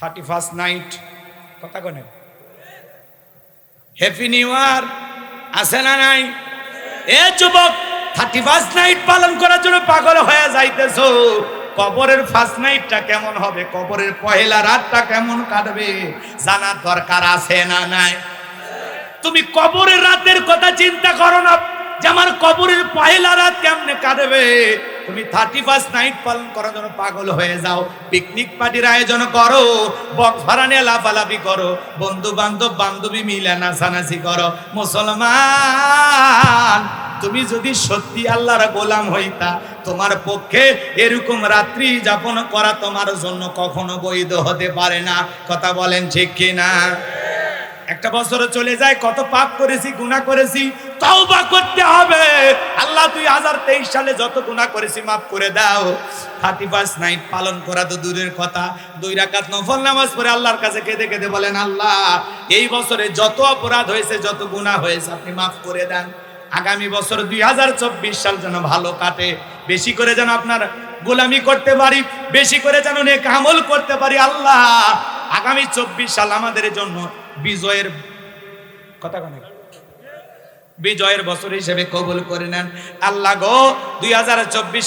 Thirty first night. কথা কনে? Happy new year আছে না নাই? এ যুবক, থার্টি ফার্স্ট নাইট পালন করার জন্য পাগল হয়ে যাইতেছ। কবরের ফার্স্ট নাইটটা কেমন হবে? কবরের পহেলা রাতটা কেমন কাটবে? জানার দরকার আছে না নাই? তুমি কবরের রাতের কথা চিন্তা করো না যে আমার কবরের পহেলা রাত কেমনে কাটবে? তুমি থার্টি ফার্স্ট নাইট পালন করার জন্য পাগল হয়ে যাও। পিকনিক পার্টির আয়োজন করো বক্স ভাড়া নিয়ে লাফালাফি করো বন্ধু বান্ধব বান্ধবী মিলে নাচানাচি করো। মুসলমান, তুমি যদি সত্যি আল্লাহর গোলাম হইতা, তোমার পক্ষে এরকম রাত্রি যাপন করা তোমার জন্য কখনো বৈধ হতে পারে না। কথা বলেন ঠিক কিনা? একটা বছর চলে যায়, কত পাপ করেছি, গুনাহ করেছি তওবা করতে হবে। আল্লাহ দুই হাজার তেইশ সালে যত গুনাহ করেছি মাফ করে দাও। থার্টি নাইট পালন করা তো দূরের কথা। দুই রাকাত নফল নামাজ পড়ে আল্লাহর কাছে কেঁদে কেঁদে বলেন, আল্লাহ, এই বছরে যত অপরাধ হয়েছে, যত গুনাহ হয়েছে, আপনি মাফ করে দেন। আগামী বছর দুই হাজার চব্বিশ সাল যেন ভালো কাটে। বেশি করে যেন আপনার গোলামি করতে পারি, বেশি করে যেন নেক আমল করতে পারি, আল্লাহ। আগামী চব্বিশ সাল আমাদের জন্য বিজয়ের কথা কনে? বিজয়ের বছর হিসেবে কবুল করে নেন। আল্লাহ গো, দুই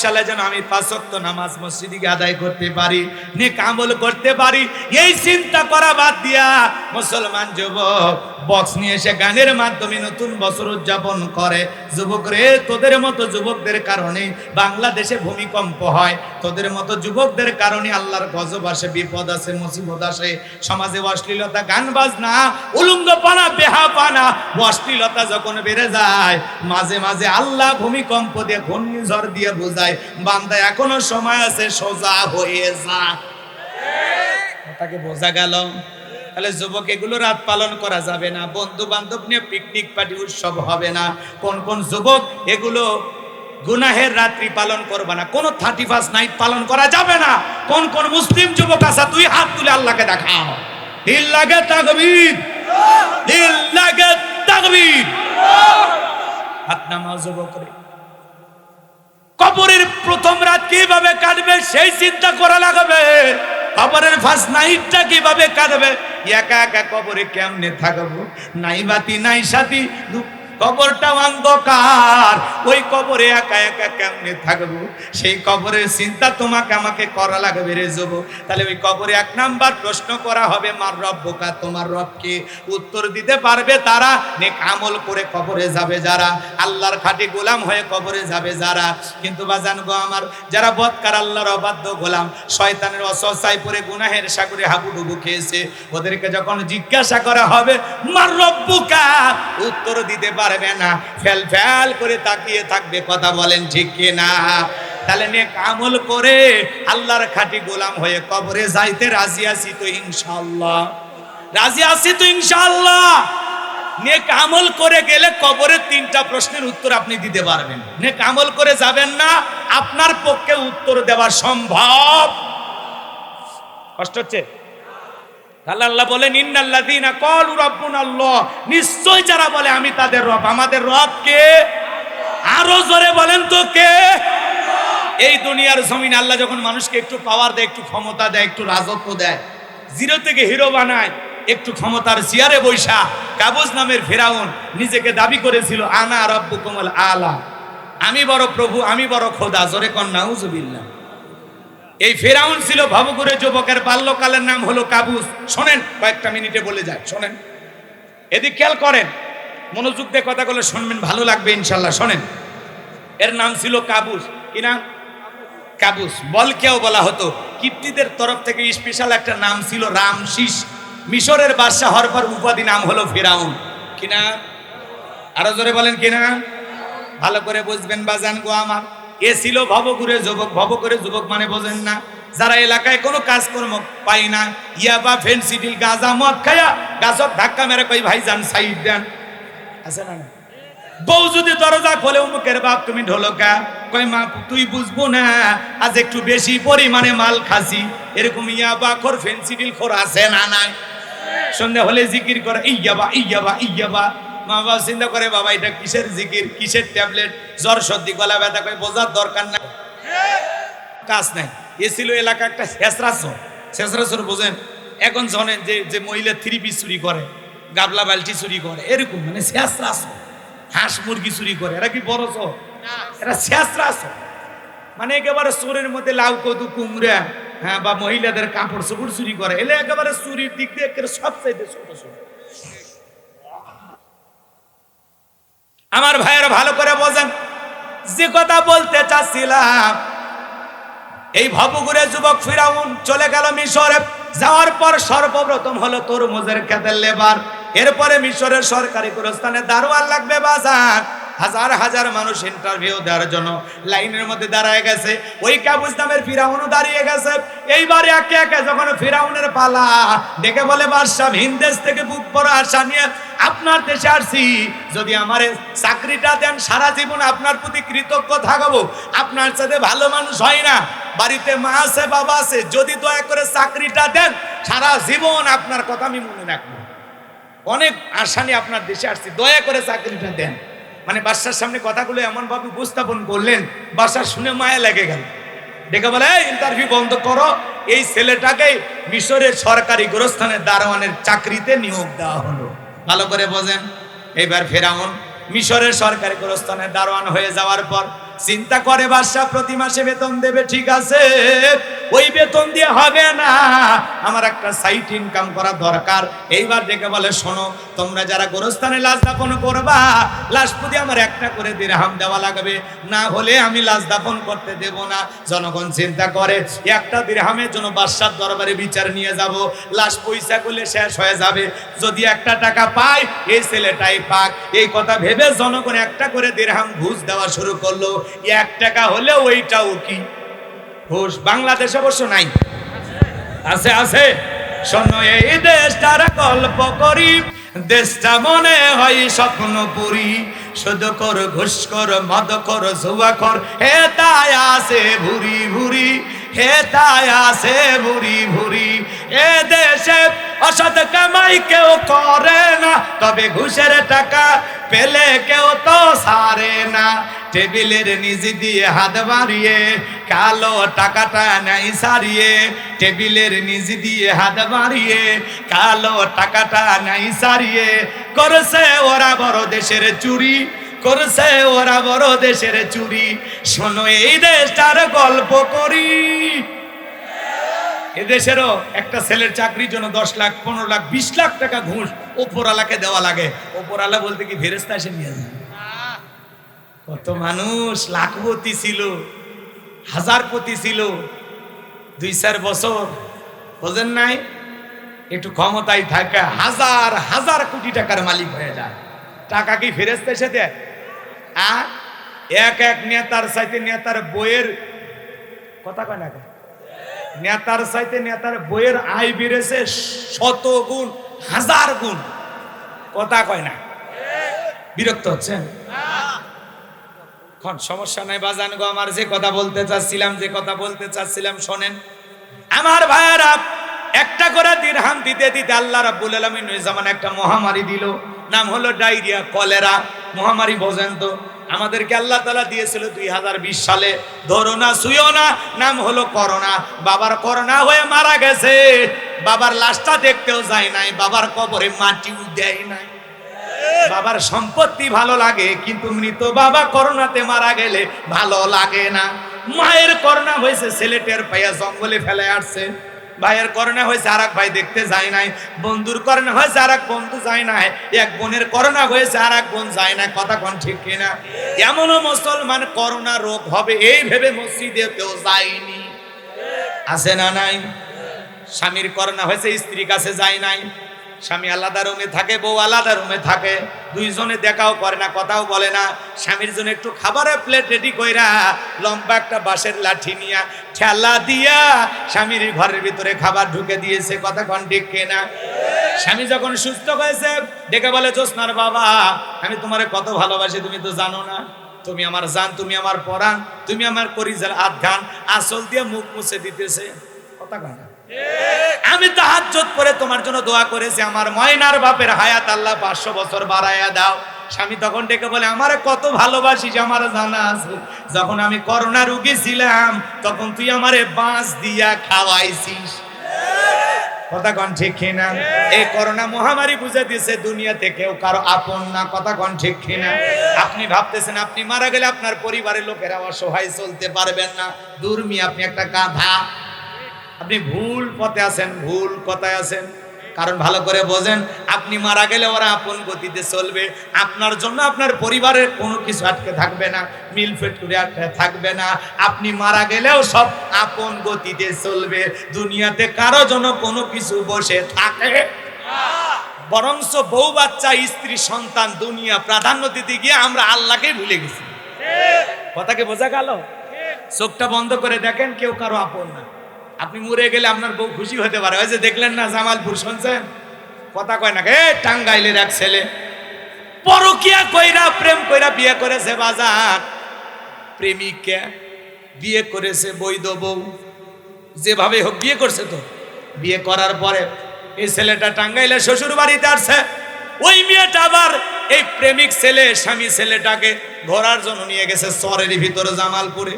সালে যেন আমি পাঁচক্ত নামাজ মসজিদে আদায় করতে পারি, নেক আমল করতে পারি, এই চিন্তা করা বাদ দিয়া মুসলমান যুবক বক্স নিয়ে এসে গানের মাধ্যমে নতুন বছর উদযাপন করে। যুবক রে, তোদের মতো যুবকদের কারণে বাংলাদেশে ভূমিকম্প হয়। তোদের মতো যুবকদের কারণে আল্লাহর গজব আসে, বিপদ আসে, মুসিবত আসে। সমাজে অশ্লীলতা, গান বাজনা, উলুঙ্গপানা, বেহাপানা, অশ্লীলতা যখন বেড়ে যায়। মাঝে মাঝে আল্লাহ ভূমিকম্প দিয়ে ঘূর্ণিঝড় দিয়ে বোঝায়, বান্দা এখনও সময় আছে সোজা হয়ে যা। তাকে বোঝা গেল। তাহলে যুবক, এগুলো রাত পালন করা যাবে না। বন্ধু বান্ধব নিয়ে পিকনিক পার্টি উৎসব হবে না। কোন কোন যুবক, এগুলো গুনাহের রাত্রি পালন করবে না। কোন থার্টি ফার্স্ট নাইট পালন করা যাবে না। কোন কোন মুসলিম যুবক আছে, তুই হাত তুলে আল্লাহকে দেখাও। দিল লাগে তাকবীর। দিল লাগে তাকবীর। হাত নামাও করে কবরের প্রথম রাত কীভাবে কাটবে সেই চিন্তা করা লাগবে। কবরের ফার্স্ট নাইটটা কীভাবে কাটবে একা একা কবরে কেমনে থাকব? নাই বাতি, নাই সাথী কবরটা অন্ধকার। ওই কবরে একা একা কেমনে থাকব? সেই কবরের চিন্তা তোমাকে আমাকে করা লাগবে রে যুব। তাহলে ওই কবরে এক নাম্বার প্রশ্ন করা হবে, মার রব বোকা, তোমার রবকে উত্তর দিতে পারবে তারা, নেক আমল করে কবরে যাবে যারা। আল্লাহর খাঁটি গোলাম হয়ে কবরে যাবে যারা। কিন্তু বাজান গো আমার, যারা বৎকার আল্লাহর অবাধ্য গোলাম, শয়তানের অসহায় পরে গুনাহের সাগরে হাবুডুবু খেয়েছে। ওদেরকে যখন জিজ্ঞাসা করা হবে, মার রব বোকা? উত্তর দিতে পারবে না। ফেল ফেল করে তাকিয়ে থাকবে, কথা বলেন ঠিক না তাহলে নেক আমল করে আল্লাহর খাঁটি গোলাম হয়ে কবরে যাইতে রাজি আছি তো ইনশাআল্লাহ। রাজি আছি তো ইনশাআল্লাহ। নেক আমল করে গেলে কবরের তিনটা প্রশ্নের উত্তর আপনি দিতে পারবেন। নেক আমল করে যাবেন না, আপনার পক্ষে উত্তর দেওয়া সম্ভব। কষ্ট হচ্ছে? তাহলে আল্লাহ বলেন, ইন্নাল্লাযীনা ক্বালু রাব্বুনাল্লাহ। নিশ্চয় যারা বলে, আমি তাদের রব। আমাদের রব কে? আরও জোরে বলেন তো কে? এই দুনিয়ার জমিনে আল্লাহ যখন মানুষকে একটু পাওয়ার দেয়, একটু ক্ষমতা দেয়, একটু রাজত্ব দেয়, জিরো থেকে হিরো বানায়, একটু ক্ষমতার চেয়ারে বৈশা, কাবুজ নামের ফেরাউন নিজেকে দাবি করেছিল, আনা রব্বুকুমুল আলা। আমি বড় প্রভু, আমি বড় খোদা, জোরে কন্যা উজুবিল্লাহ এই ফেরাউন ছিল ভবগুরে যুবকের বাল্যকালের নাম হলো কাবুস। শোনেন, কয়েকটা মিনিটে বলে যায়, শোনেন। এদিক খেয়াল করেন, মনোযোগ দিয়ে কথাগুলো শুনবেন, ভালো লাগবে ইনশাল্লাহ, শোনেন। এর নাম ছিল কাবুস। কি নাম? কাবুস। বলকেও বলা হতো। কিপ্তিদের তরফ থেকে স্পেশাল একটা নাম ছিল রামশিস। মিশরের বাদশাহ হওয়ার পর উপাধি নাম হলো ফেরাউন। কিনা আরও জোরে বলেন কিনা ভালো করে বুঝবেন, বাজান গো আমার। এ ছিল ভবঘুরে যুবক। ভবঘুরে যুবক মানে বোঝেন না। যারা এলাকায় কোনো কাজকর্ম পাই না, ইয়াবা ফেন্সিডিল গাঁজা, মদ খায়া গাছত ধাক্কা মেরে কই ভাই যান, সাইড দেন। আছে না? বউ যদি দরজা খোলে উমুকের বাপ তুমি ঢোলকা কই মা, তুই বুঝব না, আজ একটু বেশি পরিমাণে মাল খাসি। এরকম ইয়া ইয়াবা খোর ফেন্সিডিল খোর আছে না নাই? সন্ধ্যা হলে জিকির করে ইয়াবা ইয়াবা ইয়াবা মা বাবা চিন্তা করে, বাবা, এটা কিসের জিকির? কিসের ট্যাবলেট? জ্বর, সর্দি, গলা ব্যথা করে বোঝার দরকার নাই। কাজ নাই। এ ছিল এলাকা একটা শেষরাসর শেষরাসর বোঝেন, এখন জনেন যে যে মহিলা থ্রি পিস চুরি করে, গাবলা বালতি চুরি করে, এরকম মানে শেষরা হাঁস মুরগি চুরি করে, এরা কি বড় চোর? এরা শেষরা মানে একেবারে চোরের মধ্যে লাউ, কদু, কুমড়া হ্যাঁ বা মহিলাদের কাপড় চোপড় চুরি করে, এলে একেবারে চুরির দিক দিয়ে একেবারে সব চাইতে ছোট ছোট আমার ভাইয়ের ভালো করে বোঝেন। যে কথা বলতে চাচ্ছিলাম, এই ভবগুরে যুবক ফিরাউন চলে গেল মিশরে। যাওয়ার পর সর্বপ্রথম হলো তরমুজের খেতের লেবার। এরপরে মিশরের সরকারি প্রস্থানে দারোয়ার লাগবে বাজার। হাজার হাজার মানুষ ইন্টারভিউ দেওয়ার জন্য লাইনের মধ্যে দাঁড়ায় গেছে। ওই কাবুজ নামের ফিরাউনও দাঁড়িয়ে গেছে। এইবারে একে একে যখন ফিরাউনের পালা, ডেকে বলে, বাদশাহ, ভিন দেশ থেকে বুক পড়া আশা নিয়ে আপনার দেশে আসছি। যদি আমার চাকরিটা দেন, সারা জীবন আপনার প্রতি কৃতজ্ঞ থাকব। আপনার সাথে ভালো মানুষ হয় না। বাড়িতে মা আছে, বাবা আছে। যদি দয়া করে চাকরিটা দেন, সারা জীবন আপনার কথা আমি মনে রাখব। অনেক আশা নিয়ে আপনার দেশে আসছি। দয়া করে চাকরিটা দেন। মানে বাসার সামনে কথাগুলো এমনভাবে উপস্থাপন করলেন বাসার শুনে মায়া লেগে গেল। ডেকে বলে ইন্টারভিউ বন্ধ করো। এই ছেলেটাকে মিশরের সরকারি গোরস্থানের দারোয়ানের চাকরিতে নিয়োগ দেওয়া হলো। ভালো করে বোঝেন। এবার ফেরাউন মিশরের সরকারি গোরস্থানের দারোয়ান হয়ে যাওয়ার পর চিন্তা করে বাদশাহ, প্রতি মাসে বেতন দেবে, ঠিক আছে? ওই বেতন দিয়ে হবে না। আমার একটা সাইট ইনকাম করা দরকার। এইবার ডেকে বলে, শোনো, তোমরা যারা গোরস্থানে লাশ দাপন করবা, লাশ প্রতি আমার একটা করে দিরহাম দেওয়া লাগবে। না হলে আমি লাশ দাপন করতে দেব না। জনগণ চিন্তা করে, একটা দিরহামের জন্য বাদশার দরবারে বিচার নিয়ে যাব। লাশ পয়সা করলে শেষ হয়ে যাবে। যদি একটা টাকা পাই, এই ছেলেটাই পাক। এই কথা ভেবে জনগণ একটা করে দিরহাম ঘুষ দেওয়া শুরু করল। এক টাকা হলে ওইটাও কি? ঘুষ বাংলাদেশ অবশ্য নাই। আছে আছে। শোনো, এই দেশটার গল্প করি। দেশটা মনে হয় শুধু কর ঘুষ কর মদ কর জুয়া কর হে তাই আছে ভুরি ভুরি, হে তাই আছে ভুরি ভুরি। এ দেশে অসৎ কামাই কেউ করে না, তবে ঘুষের টাকা পেলে কেউ তো না টেবিলের দিয়ে হাত বাড়িয়ে, কালো টাকাটা নাই সারিয়ে, টেবিলের দিয়ে হাত বাড়িয়ে, কালো টাকাটা নাই সারিয়ে। করছে ওরা বড় দেশের চুরি, করছে ওরা বড় দেশের চুরি। শোনো, এই দেশটার গল্প করি। এদেশেরও একটা ছেলের চাকরির জন্য দশ লাখ, পনেরো লাখ, বিশ লাখ টাকা ঘুষ ওপরালাকে দেওয়া লাগে। ওপরালা বলতে কি ফেরেস্তা এসে নিয়ে যায় কত মানুষ, লাখপতি ছিল, হাজারপতি ছিল, দুই চার বছর। বোঝেন নাই, একটু ক্ষমতায় থাকে, হাজার হাজার কোটি টাকার মালিক হয়ে যায়। টাকা কি ফেরেস্তা এসে দেয় আর এক এক নেতার সাথে নেতার বইয়ের, কথা কয় না নেতার সাইতে নেতার বইয়ের আয় বেড়েছে শত গুণ, হাজার গুণ। কথা কয় না? বিরক্ত হচ্ছেন? এখন সমস্যা নাই বাজান গো, আমার যে কথা বলতে চাচ্ছিলাম, যে কথা বলতে চাচ্ছিলাম, শোনেন। আমার ভাইয়েরা, একটা করে দিরহাম দিতে দিতে আল্লাহ রাব্বুল আলামিন ওই জামান একটা মহামারী দিল। নাম হলো ডায়রিয়া, কলেরা, মহামারী বোঝেন তো আমাদেরকে আল্লাহ তালা দিয়েছিল দুই হাজার বিশ সালে, ধরো না শুয়েও না, নাম হলো করোনা। বাবার করোনা হয়ে মারা গেছে। বাবার লাশটা দেখতেও যায় নাই, বাবার কবরে মাটিও দেয় নাই। বাবার সম্পত্তি ভালো লাগে, কিন্তু মৃত বাবা করোনাতে মারা গেলে ভালো লাগে না। মায়ের করোনা হয়েছে ছেলেটের পাইয়া জঙ্গলে ফেলে আসছে। ভাইয়ের করোনা হয়েছে আর ভাই দেখতে যায় নাই। বন্ধুর করোনা হয়েছে আর বন্ধু যায় নাই। এক বোনের করোনা হয়েছে আর এক বোন যায় না কথা কোন ঠিক কিনা? এমনও মুসলমান করোনা রোগ হবে, এই ভেবে মসজিদে কেউ যায়নি। আছে না নাই? স্বামীর করোনা হয়েছে, স্ত্রীর কাছে যায় নাই। স্বামী আলাদা রুমে থাকে, বউ আলাদা রুমে থাকে। দুইজনে দেখাও করে না, কথাও বলে না। স্বামীর জন্য একটু খাবারের প্লেট রেডি কইরা লম্বা একটা বাঁশের লাঠি নিয়া ঠেলা দিয়া স্বামীর ঘরের ভিতরে খাবার ঢুকে দিয়েছে। কথা কন ঠিক না স্বামী যখন সুস্থ হয়েছে, ডেকে বলে জোসনার বাবা, আমি তোমারে কত ভালোবাসি, তুমি তো জানো না। তুমি আমার জান, তুমি আমার পরাণ, তুমি আমার করিজার আধ আসল দিয়ে মুখ মুছে দিতেছে। কথা কয় না আমি তো হাত করে তোমার জন্য দোয়া করেছি, আমার ময়নার বাপের হায়াত আল্লাহ পাঁচশো বছর বাড়াইয়া দাও। স্বামী তখন ডেকে বলে কত আমার জানা আছে। যখন আমি করোনা রুগী ছিলাম, তখন তুই আমারে বাঁশ দিয়া খাওয়াইছিস। ঠিক কিনা? এই করোনা মহামারী বুঝে দিয়েছে দুনিয়াতে কেউ কারও আপন না, কথা ঠিক কিনা? আপনি ভাবতেছেন, আপনি মারা গেলে আপনার পরিবারের লোকেরা অসহায় চলতে পারবেন না। দুর্মি আপনি একটা গাধা। আপনি ভুল পথে আছেন ভুল কথায় আছেন। কারণ ভালো করে বোঝেন আপনি মারা গেলে ওরা আপন গতিতে চলবে। আপনার জন্য আপনার পরিবারের কোনো কিছু আটকে থাকবে না মিল ফ্যাক্টরি আটকে থাকবে না। আপনি মারা গেলেও সব আপন গতিতে চলবে। দুনিয়াতে কারও জন্য কোনো কিছু বসে থাকে বরংস বউ বাচ্চা স্ত্রী সন্তান দুনিয়া প্রাধান্য দিতে গিয়ে আমরা আল্লাহকে ভুলে গেছি। কথাকে বোঝা গেল? চোখটা বন্ধ করে দেখেন কেউ কারও আপন না। আপনি মরে গেলে আপনার বউ খুশি হতে পারে। ওই যে দেখলেন না জামালপুর, শুনছেন? কথা কয় না এ টাঙ্গাইলের এক ছেলে। পরকিয়া কইরা, প্রেম কইরা বিয়ে করেছে বাজার। প্রেমিককে বিয়ে করেছে বৈধ বউ। যেভাবে হোক বিয়ে করছে তো। বিয়ে করার পরে এই ছেলেটা টাঙ্গাইলে শ্বশুর বাড়িতে আসছে। ওই মেয়েটা আবার এই প্রেমিক ছেলে, স্বামী ছেলেটাকে ঘোরার জন্য নিয়ে গেছে চরের ভিতরে জামালপুরে।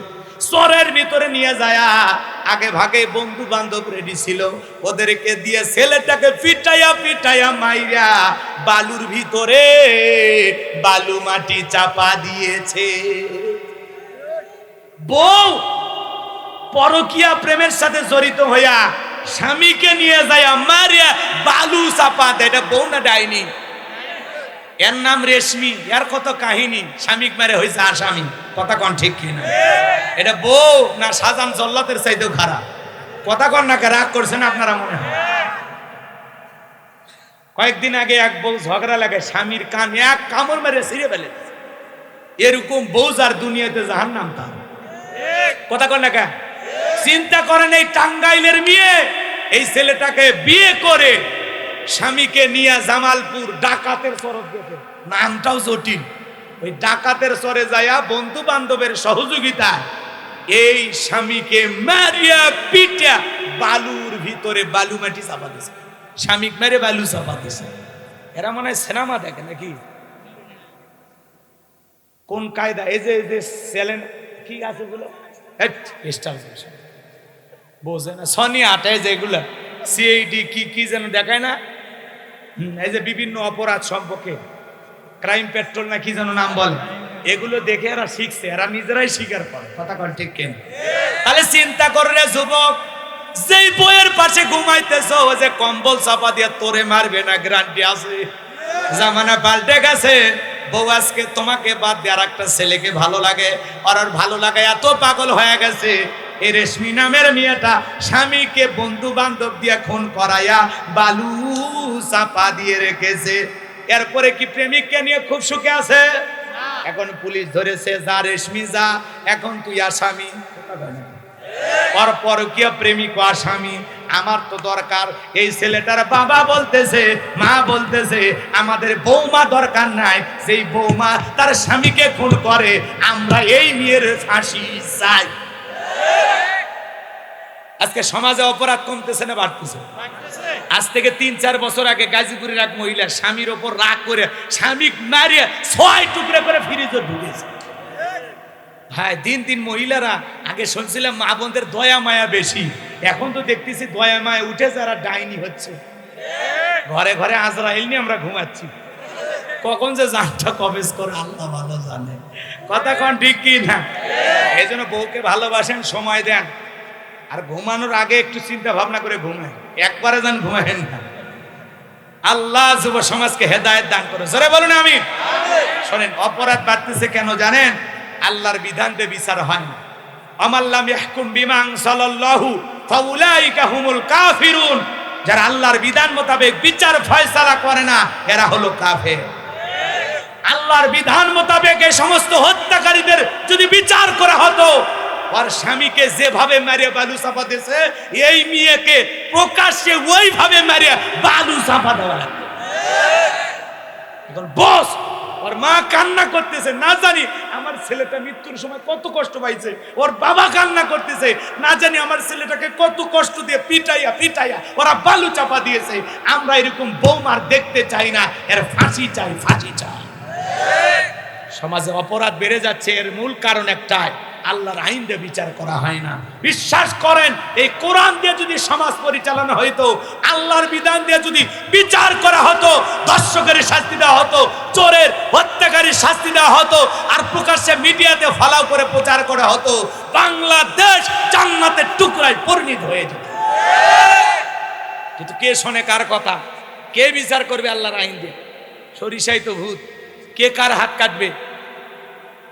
চরের ভিতরে নিয়ে যায় আগে ভাগে বন্ধু বান্ধব রেডি ছিল। ওদেরকে দিয়ে ছেলেটাকে পিটাইয়া পিটাইয়া মাইরা বালুর ভিতরে বালু মাটি চাপা দিয়েছে। বউ পরকিয়া প্রেমের সাথে জড়িত হইয়া স্বামীকে নিয়ে যায় মারিয়া বালু চাপা দেয়। এটা বউ না ডাইনি? এর নাম রেশমি, এর কত কাহিনী? স্বামীক মারে হয়েছে আসামি কথা কন ঠিক কিনা? এটা বউ না সাজান জল্লাতের চাইতেও খারাপ। কথা কন না কে, রাগ করছেন আপনারা মনে হয়? কয়েকদিন আগে এক বউ ঝগড়া লাগে, স্বামীর কান এক কামড় মেরে ছিঁড়ে ফেলে এরকম বউ যার দুনিয়াতে জাহান নাম তার। কথা কন না চিন্তা করেন এই টাঙ্গাইলের মেয়ে, এই ছেলেটাকে বিয়ে করে স্বামীকে নিয়ে জামালপুর ডাকাতের সরব গেছে। নামটাও জটিল। ওই ডাকাতের সরে যায়া বন্ধু বান্ধবের সহযোগিতায় এই স্বামীকে মারিয়া পিটিয়া বালুর ভিতরে বালু মাটি চাপা দিছে। স্বামীক মেরে বালু চাপা দিছে। এরা মনে হয় সিনেমা দেখে নাকি? কোন কায়দা? এই যে এই যে সেলেন কি আছে গুলো বোঝে না সনি আটায় যেগুলো। সিআইডি কি কি যেন দেখায় না? এই যে বিভিন্ন অপরাধ সম্পর্কে ক্রাইম পেট্রোল না কি যেন নাম বলে, এগুলো দেখে এরা শিখছে, এরা নিজেরাই স্বীকার করে। কথা কন ঠিক কেন? তাহলে চিন্তা করে রে যুবক, যেই বইয়ের পাশে ঘুমাইতেছ ও যে কম্বল চাপা দিয়ে তোরে মারবে না গ্যারান্টি আছে? জামানা পাল্টে গেছে। বউ আজকে তোমাকে বাদ দিয়ে আর একটা ছেলেকে ভালো লাগে, আর ওর ভালো লাগে এত পাগল হয়ে গেছে। এ রেশমি নামের মেয়েটা স্বামীকে বন্ধু বান্ধব দিয়ে খুন করাইয়া বালু চাপা দিয়ে রেখেছে। এরপরে কি প্রেমিককে নিয়ে খুব সুখে আছে? এখন পুলিশ ধরেছে যা রেশমি যা এখন তুই আসামি। পর পরকীয় প্রেমিক আসামি। আমার তো দরকার। এই ছেলেটার বাবা বলতেছে মা বলতেছে আমাদের বৌমা দরকার নাই। সেই বৌমা তার স্বামীকে খুন করে আমরা এই মেয়ের ফাঁসি চাই। আজকে সমাজে অপরাধ কমতেছে না বাড়তেছে। আজ থেকে তিন, চার বছর আগে গাজীপুরের এক মহিলা স্বামীর ওপর রাগ করে স্বামী মারিয়ে ছয় টুকরে করে ফ্রিজে ঢুকেছে। ভাই, দিন দিন মহিলারা, আগে শুনছিলাম মা বোনদের দয়া মায়া বেশি, এখন তো দেখতেছি দয়া মায়া উঠে যারা ডাইনি হচ্ছে। ঘরে ঘরে আজরাইল নিয়ে আমরা ঘুমাচ্ছি। কখন যে জানটা কবেজ করে আল্লাহ ভালো জানে। কথা কন ঠিক কি না? এই জন্য বউকে ভালোবাসেন, সময় দেন। আর ঘুমানোর আগে একটু চিন্তা ভাবনা করে ঘুমায়। একবারে যান ঘুমায়েন না। আল্লাহ যুব সমাজকে হেদায়েত দান করে জোরে বলুন আমি শোনেন, অপরাধ বাড়তেছে কেন জানেন? আল্লাহর বিধান দিয়ে বিচার হয় না। আমাল্লাম ইয়াহকুম বিমাং সাল্লাল্লাহু ফাউলাইকা হুমুল কাফিরুন। যারা আল্লাহর বিধান মোতাবেক বিচার ফয়সালা করে না, এরা হলো কাফের। আল্লাহর বিধান মোতাবেক এই সমস্ত হত্যাকারীদের যদি বিচার করা হতো আর স্বামীকে যেভাবে মারিয়ে বালু চাপা দিয়েছে, এই মেয়েকে প্রকাশ্যে ওইভাবে মারিয়ে বালু চাপা দেওয়া লাগবে। বস, ওর মা কান্না করতেছে, না জানি আমার ছেলেটা মৃত্যুর সময় কত কষ্ট পাইছে, ওর বাবা কান্না করতেছে, না জানি আমার ছেলেটাকে কত কষ্ট দিয়ে পিটাইয়া পিটাইয়া ওরা বালু চাপা দিয়েছে। আমরা এরকম বৌমার দেখতে চাই না, এর ফাঁসি চাই ফাঁসি চাই। সমাজে অপরাধ বেড়ে যাচ্ছে, এর মূল কারণ একটাই। আল্লাহর আইন দিয়ে বিচার করা হয় না। বিশ্বাস করেন, এই কোরআন দিয়ে যদি সমাজ পরিচালনা হইতো, আল্লাহর বিধান দিয়ে যদি বিচার করা হতো দর্শকের শাস্তি দেওয়া হতো, চোরের হত্যাকারীর শাস্তি দেওয়া হতো, আর প্রকাশ্যে মিডিয়াতে ফলাও করে প্রচার করা হতো, বাংলাদেশ জান্নাতের টুকরায় পরিণত হয়ে যেত। কিন্তু কে শোনে কার কথা? কে বিচার করবে আল্লাহর আইন দিয়ে? সরিষাই তো ভূত। কে কার হাত কাটবে?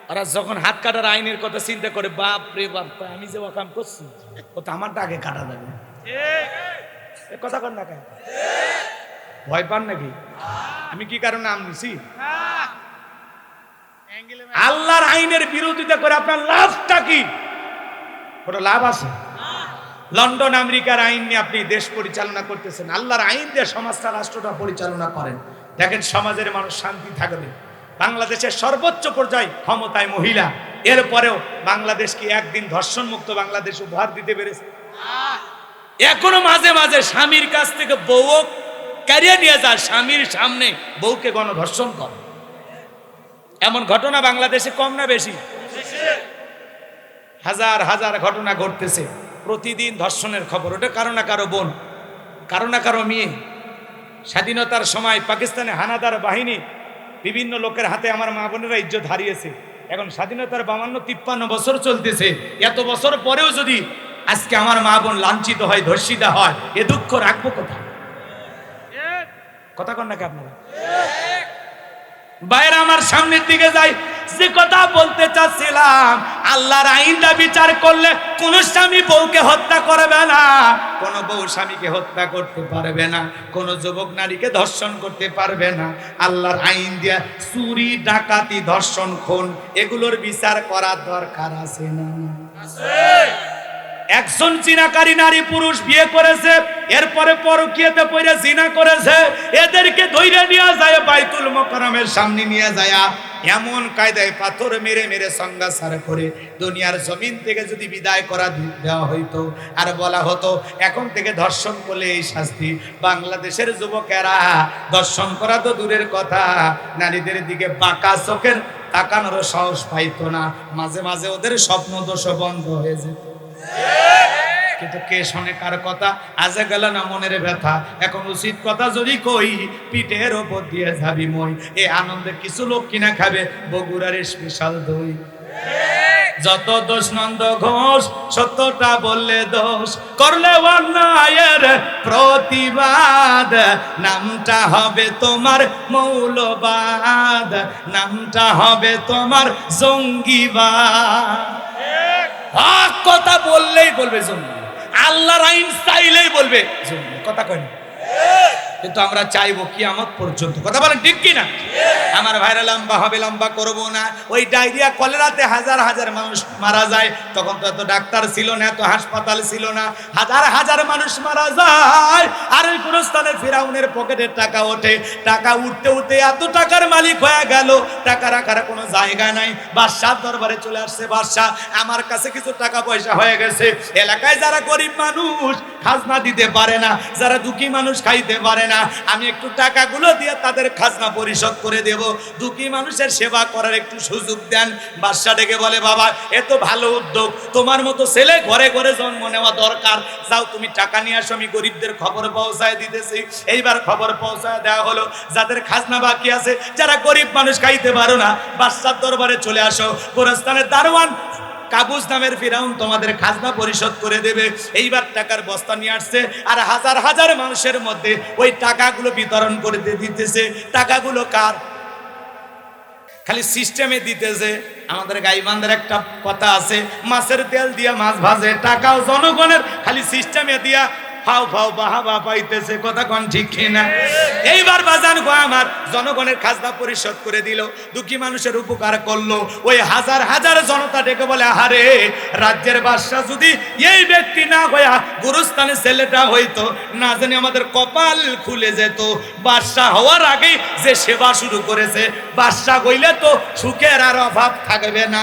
ওরা যখন হাত কাটার আইনের কথা চিন্তা করে, বাপ রে বাপ আমি যে ওকাম করছি, ও তো আমারটা আগে কাটা যাবে। কথা কর না কেন? ভয় পান নাকি? আমি কি কারণে আম নিছি? আল্লাহর আইনের বিরোধিতা করে আপনার লাভটা কি? ওটা লাভ আছে। লন্ডন, আমেরিকার আইন নিয়ে আপনি দেশ পরিচালনা করতেছেন। আল্লাহর আইন দিয়ে সমাজটা রাষ্ট্রটা পরিচালনা করেন। দেখেন সমাজের মানুষ শান্তি থাকবে। বাংলাদেশের সর্বোচ্চ পর্যায়ে ক্ষমতায় মহিলা। এরপরেও বাংলাদেশ কি একদিন ধর্ষণ মুক্ত বাংলাদেশ উপহার দিতে পেরেছে? এখনও মাঝে মাঝে স্বামীর কাছ থেকে বউ ক্যারিয়ে নিয়ে যায়, স্বামীর সামনে বউকে গণধর্ষণ করে। এমন ঘটনা বাংলাদেশে কম না বেশি? হাজার হাজার ঘটনা ঘটতেছে। প্রতিদিন ধর্ষণের খবর, ওটা কারও না কারও বোন, কারও না কারও মেয়ে। স্বাধীনতার সময় পাকিস্তানে হানাদার বাহিনী বিভিন্ন লোকের হাতে আমার মা বোনেরা ইজ্জত হারিয়েছে। এখন স্বাধীনতার বামান্ন তিপ্পান্ন বছর চলতেছে। এত বছর পরেও যদি আজকে আমার মা বোন লাঞ্ছিত হয় ধর্ষিতা হয় এ দুঃখ রাখব কোথায়? কথা কন নাকি আপনারা? বাইরে আমার সামনের দিকে যাই। যে কথা বলতে চাচ্ছিলাম, আল্লাহর আইনটা বিচার করলে কোন স্বামী বউকে হত্যা করবে না, কোন বউ স্বামীকে হত্যা করতে পারবে না, কোন যুবক নারীকে ধর্ষণ করতে পারবে না। আল্লাহর আইন দিয়া চুরি, ডাকাতি, ধর্ষণ, খুন, এগুলোর বিচার করার দরকার আছে না? একজন চিনাকারী নারী পুরুষ বিয়ে করেছে, এরপরে পরকীয়াতে পড়ে জিনা করেছে, এদেরকে ধৈর্য নিয়ে যায় বাইতুল মোকারমের সামনে নিয়ে যায় এমন কায়দায় পাথর মেরে মেরে সংজ্ঞাসার করে দুনিয়ার জমিন থেকে যদি বিদায় করা দেওয়া হইতো, আর বলা হতো, এখন থেকে ধর্ষণ করলে এই শাস্তি। বাংলাদেশের যুবকেরা, ধর্ষণ করা তো দূরের কথা, নারীদের দিকে বাঁকা চোখের তাকানোর সাহস পাইতো না। মাঝে মাঝে ওদের স্বপ্ন দোষ বন্ধ হয়ে যেত। কিন্তু কে শোনে কার কথা? আজে গেল না মনের ব্যথা। এখন উচিত কথা যদি কই, পিঠের ওপর দিয়ে যাবি মই। এ আনন্দে কিছু লোক কিনা খাবে? বগুড়ার স্পেশাল দই। যত দোষ নন্দ ঘোষ, সত্যটা বললে দোষ। করলে অন্যায়ের প্রতিবাদ। নামটা হবে তোমার মৌলবাদ। নামটা হবে তোমার জঙ্গিবাদ। কথা বললেই বলবে জঙ্গি। আল্লাহর আইন চাইলেই বলবে। কথা কয় না কিন্তু আমরা চাইব কি আমার পর্যন্ত। কথা বলেন ঠিক কি না আমার ভাইরা লম্বা হবে, লম্বা করব না। ওই ডায়রিয়া কলেরাতে হাজার হাজার মানুষ মারা যায়। তখন তো এত ডাক্তার ছিল না, এত হাসপাতাল ছিল না। হাজার হাজার মানুষ মারা যায়। আর ওই কোনো স্থানে ফেরাউনের পকেটে টাকা ওঠে। টাকা উঠতে উঠতে এত টাকার মালিক হয়ে গেল। টাকা রাখার কোনো জায়গা নাই। বাদশাহ দরবারে চলে আসছে, বাদশাহ, আমার কাছে কিছু টাকা পয়সা হয়ে গেছে। এলাকায় যারা গরিব মানুষ, খাজনা দিতে পারে না। যারা দুঃখী মানুষ খাইতে পারে না আমি একটু টাকাগুলো দিয়ে তাদের খাজনা পরিশোধ করে দেব। দুঃখী মানুষের সেবা করার একটু সুযোগ দেন। বাদশা ডেকে বলে, বাবা এত ভালো উদ্যোগ। তোমার মতো ছেলে ঘরে ঘরে জন্ম নেওয়া দরকার। যাও, তুমি টাকা নিয়ে আসো, আমি গরিবদের খবর পৌঁছায় দিতেছি। এইবার খবর পৌঁছায় দেওয়া হলো। যাদের খাজনা বাকি আছে, যারা গরিব মানুষ খাইতে পারো না, বাদশার দরবারে চলে আসো। গোরস্থানের দারোয়ান কাবুজ নামের ফিরাউন তোমাদের খাজনা পরিশোধ করে দেবে। এইবার টাকার বস্তা নিয়ে আসছে আর হাজার হাজার মানুষের মধ্যে ওই টাকাগুলো বিতরণ করে দিতেছে। টাকাগুলো কার? খালি সিস্টেমে দিতেছে। আমাদের গাইবান্ধের একটা কথা আছে, মাছের তেল দিয়া মাছ ভাজে, টাকাও জনগণের। খালি সিস্টেমে দিয়া ফাও ফাও বাহা বা পাইতেছে, কথা কোন ঠিক কিনা? এইবার বাজান গো আমার, জনগণের খাজনা পরিশোধ করে দিল, দুঃখী মানুষের উপকার করল। ওই হাজার হাজার জনতা ডেকে বলে, আহারে, রাজ্যের বাদশাহ যদি এই ব্যক্তি না হইয়া গুরুস্থানে ছেলেটা হইতো, না জানি আমাদের কপাল খুলে যেত। বাদশাহ হওয়ার আগেই যে সেবা শুরু করেছে, বাদশাহ হইলে তো সুখের আর অভাব থাকবে না।